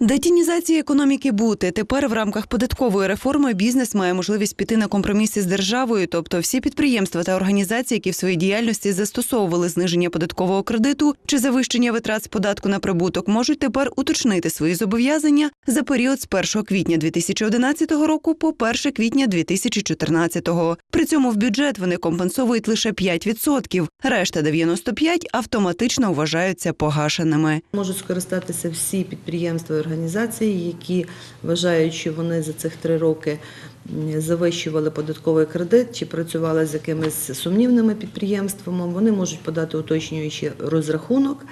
Детінізація економіки бути тепер в рамках податкової реформи бізнес має можливість піти на компроміси з державою, тобто всі підприємства та організації, які в своїй діяльності застосовували зниження податкового кредиту чи завищення витрат з податку на прибуток, можуть тепер уточнити свої зобов'язання за період з 1 квітня 2011 року по 1 квітня 2014. При цьому в бюджет вони компенсовують лише 5%, решта 95% автоматично вважаються погашеними. Можуть скористатися всі підприємства і організації, які вважають, що вони за цих три роки завищували податковий кредит чи працювали з якимись сумнівними підприємствами. Вони можуть подати уточнюючий розрахунок.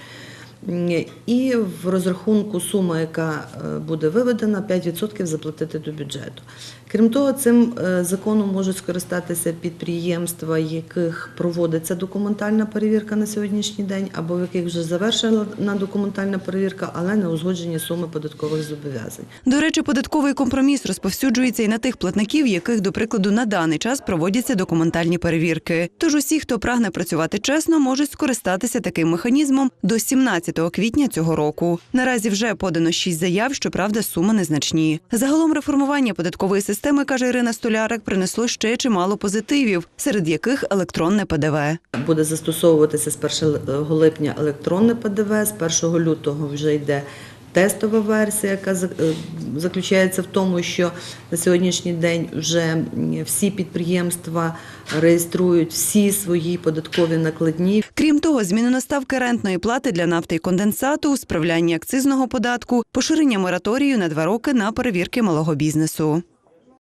І в розрахунку сума, яка е, буде виведена, 5% заплатити до бюджету. Крім того, цим е, законом можуть скористатися підприємства, яких проводиться документальна перевірка на сьогоднішній день, або в яких вже завершена документальна перевірка, але не узгоджені суми податкових зобов'язань. До речі, податковий компроміс розповсюджується і на тих платників, яких, до прикладу, на даний час проводяться документальні перевірки. Тож усі, хто прагне працювати чесно, можуть скористатися таким механізмом до 17 квітня цього року. Наразі вже подано шість заяв, щоправда, суми незначні. Загалом реформування податкової системи, каже Ірина Столярик, принесло ще чимало позитивів, серед яких електронне ПДВ. Буде застосовуватися з 1 липня електронне ПДВ, з 1 лютого вже йде тестова версія, яка е, заключається в тому, що на сьогоднішній день вже всі підприємства реєструють всі свої податкові накладні, Крім того, змінено ставки рентної плати для нафти і конденсату, справляння акцизного податку, поширення мораторію на два роки на перевірки малого бізнесу.